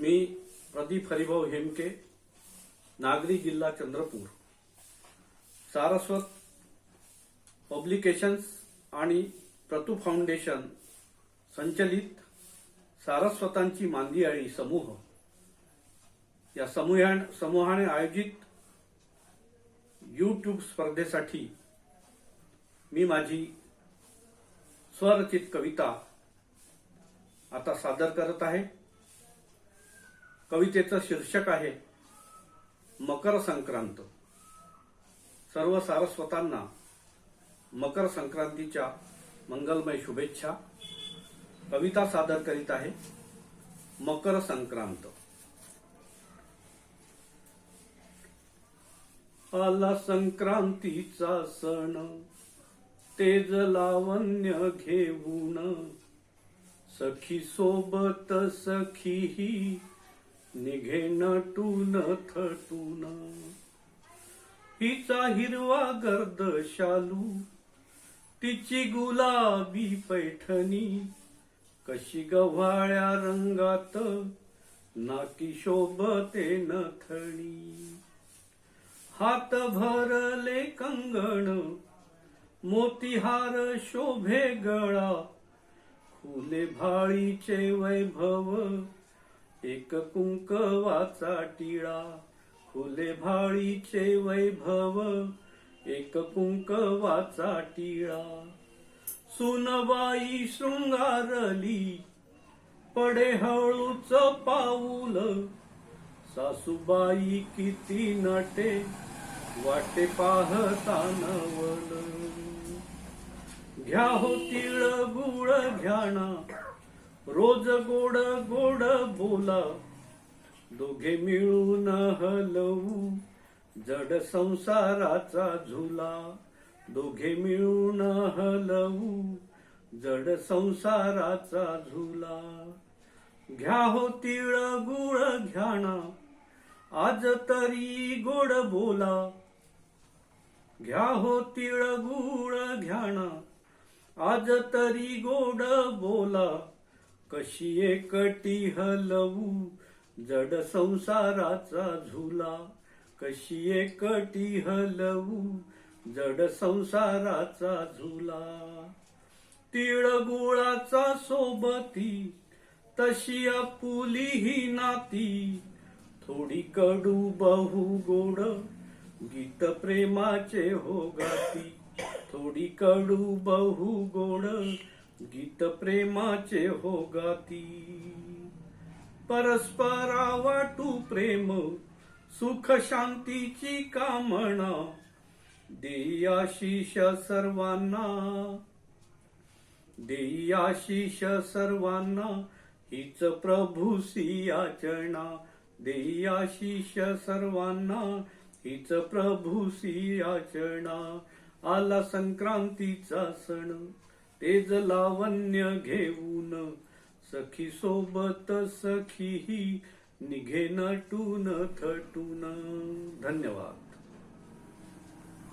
मी प्रदीप हरिभाऊ हेमके नागरी जिल्हा चंद्रपूर. सारस्वत पब्लिकेशन्स आणि प्रतू फाउंडेशन संचलित सारस्वतांची मांदियाळी समूह. या समूहा समूहाने आयोजित यूट्यूब स्पर्धेसाठी मी माझी स्वरचित कविता आता सादर करत आहे. कवितेचं शीर्षक आहे मकर संक्रांत. सर्व सारस्वतांना मकर संक्रांतीच्या मंगलमय शुभेच्छा. कविता सादर करीत आहे मकर संक्रांत. आला संक्रांतीचा सण तेज लावण्य घेऊन सखी सोबत सखीही निघे नटून थटून. हिचा हिरवा गर्द शालू तिची गुलाबी पैठणी. कशी गव्हाळ्या रंगात नाकी शोभते नथणी हात भरले कंगण मोतीहार शोभे गळा. फुले भाळीचे वैभव एक कुंकवाचा टिळा फुले भाळीचे वैभव एक कुंकवाचा टिळा. सुनबाई शृंगारली पडे हळूच पाऊल. सासूबाई किती नटे वाटे पाहता नवल. घ्या हो तिळ गुळ घ्याणा रोज गोड गोड बोला. दोघे मिळून हलवू. जड संसाराचा झुला. दोघे मिळून हलवू. जड संसाराचा झुला. घ्या हो तिळ गुळ घ्याणा. आज तरी गोड बोला. घ्या हो तिळ गुळ घ्याणा. आज तरी गोड बोला. कशी एकटी हलवू जड संसाराचा झुला. कशी एकटी हलवू जड संसाराचा झुला. तिळगुळाचा सोबती तशी आपुली ही नाती. थोडी कडू बहु गोड गीत प्रेमाचे हो गाती. थोडी कडू बहु गोड गीत प्रेमाचे हो गाती. परस्परा वाटू प्रेम सुख शांतीची कामना देयाशिष सर्वांना. देयाशिष सर्वांना हिच प्रभू याचना देयाशिष सर्वांना हिच प्रभू याचना आला संक्रांतीचा सण. तेज लावण्य घेऊन सखी सोबत सखीही निघे नटून थटून. धन्यवाद.